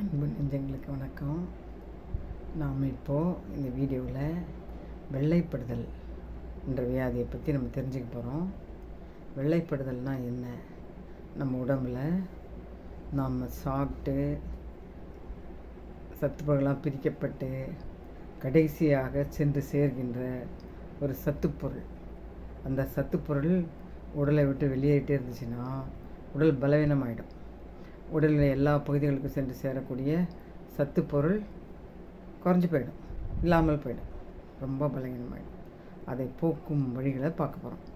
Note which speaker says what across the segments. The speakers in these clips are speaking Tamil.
Speaker 1: அன்பு நெஞ்சங்களுக்கு வணக்கம். நாம் இப்போது இந்த வீடியோவில் வெள்ளைப்படுதல் என்ற வியாதியை பற்றி நம்ம தெரிஞ்சுக்க போகிறோம் வெள்ளைப்படுதல்னால் என்ன? நம்ம உடம்புல நாம் சாப்பிட்டு சத்துப்பொருளாக பிரிக்கப்பட்டு கடைசியாக சென்று சேர்கின்ற ஒரு சத்துப்பொருள் அந்த சத்துப்பொருள் உடலை விட்டு வெளியேறிட்டே இருந்துச்சுன்னா உடல் பலவீனமாயிடும். உடலில் எல்லா பகுதிகளுக்கும் சென்று சேரக்கூடிய சத்துப்பொருள் குறைஞ்சி போயிடும் இல்லாமல் போயிடும். ரொம்ப பலகீனமாயிடும். அதை போக்கும் வழிகளை பார்க்க போகிறோம்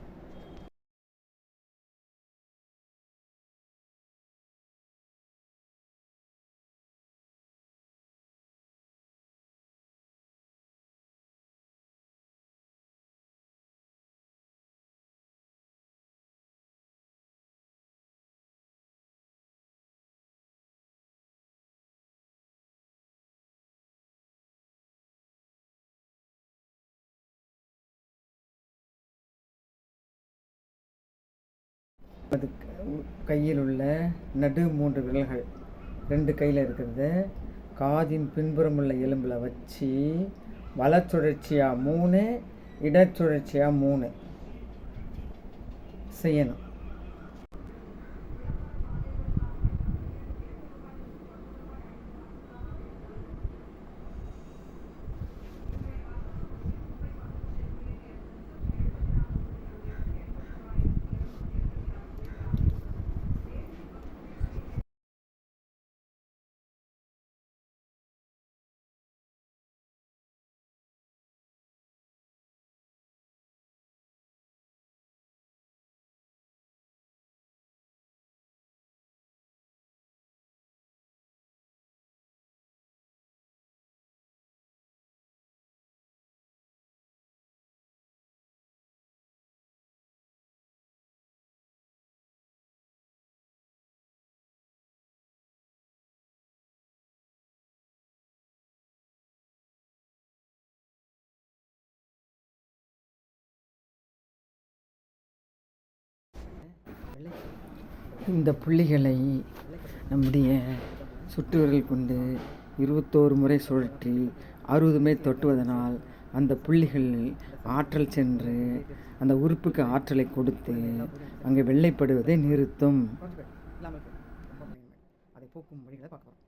Speaker 1: அது கையில் உள்ள நடு மூன்று விரல்கள் ரெண்டு கையில் இருக்கிறத. காதின் பின்புறம் உள்ள எலும்பில் வச்சு வலச்சுழற்சியாக மூணு இடச்சுழற்சியாக மூணு. செய்யணும். இந்த புள்ளிகளை நம்முடைய சுட்டு விரல் கொண்டு இருபத்தோரு முறை சுழற்றி அறுபது முறை தொட்டுவதனால் அந்த புள்ளிகளில் ஆற்றல் சென்று அந்த உறுப்புக்கு ஆற்றலை கொடுத்து அங்கே வெள்ளைப்படுவதை நிறுத்தும். அதை போக்கும் வழிகளை பார்க்கலாம்.